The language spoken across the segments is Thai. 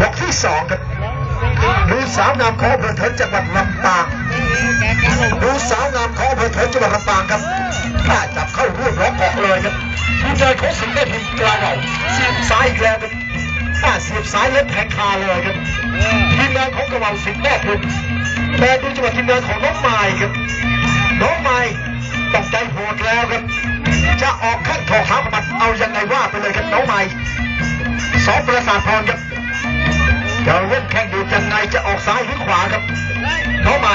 ยกที่สองครับดูสาวงามของอำเภอเถินจังหวัดลำปางดูสาวงามของอำเภอเถินจังหวัดลำปางครับถ้าจับเข้าร่วมร้องออกเลยครับดูใจของสิงห์ได้พิมพ์กลางเอาเสียบซ้ายอีกแล้วครับถ้าเสียบซ้ายเล็บแทงคาเลยครับทีมงานของกระเหว่าสิงห์แม่พิมพ์แต่ดูจังหวะทีมงานของน้องไม้ครับน้องไม้ตกใจโหดแล้วครับ จะออกแข้งถอขาประมัดเอายังไงว่าไปเลยครับน้องไม้สองประสาทพรครับ จะเล่นแข่งอยู่ยังไงจะออกซ้ายหรือขวาครับน้องใหม่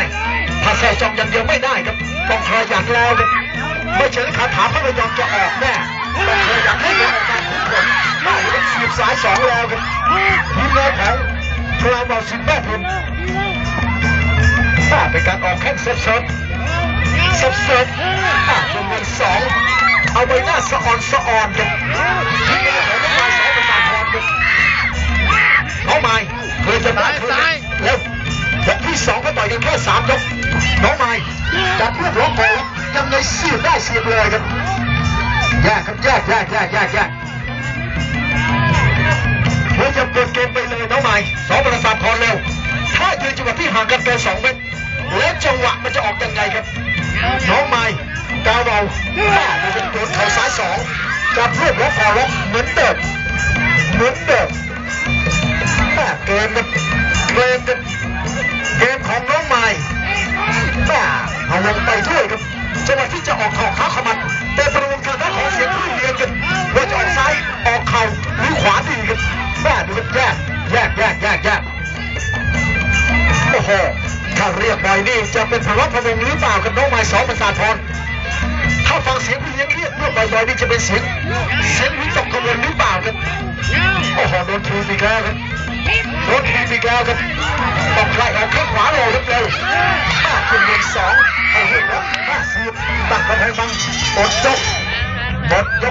ถ้าแส่จองอย่างเดียวไม่ได้ครับต้องขยันแล้วครับไม่เฉยคาถาพระพยอมจะออกแน่ต้องขยันให้เป็นอาการขุนขนได้ครับสีบสายสองแล้วครับทีมงานของพลายบอลสิงห์แม่พิมพ์ถ้าเป็นการออกแข้งสดสดสดสดๆอะจำนวนสองเอาไว้หน้าสะออนสะออนกันที ที่สองก็ต่อยกันแค่สามยกน้องไม้จับลูกร้องโยังไงเสียบได้เสียบเลยครับแยกครับแยกแยกแยกแยกแยกเพื่อจะเปิดเกมไปเลยน้องไม้สองประสาทพรเร็ว ถ้ายืนจังหวะที่ห่างกันเกินสองเมตรแล้วจังหวะมันจะออกยังไงครับ น้องไม้กาวเบาแม่ดูเป็นโดนเข่าซ้ายสองจับลูกร้องคอล็อกเหมือนเดิมเหมือนเดิม โอ้โหถ้าเรียกบ่อยนี่จะเป็นพลวัตพะวงหรือเปล่ากับน้องไม้สองประสาทรถ้าฟังเสียงผู้เลี้ยงเรียกเรียกบ่อยๆนี่จะเป็นเสียงเสียงวิตกกังวลหรือเปล่าครับโอ้โหโดนทีมอีกแล้วครับโดนทีมอีกแล้วครับต้องไล่ออกข้างขวาเลยครับเร็วห้าคุณเงินสองเอาเรื่องแล้วห้าสิบตัดกระแพงบังหมดยกหมดยก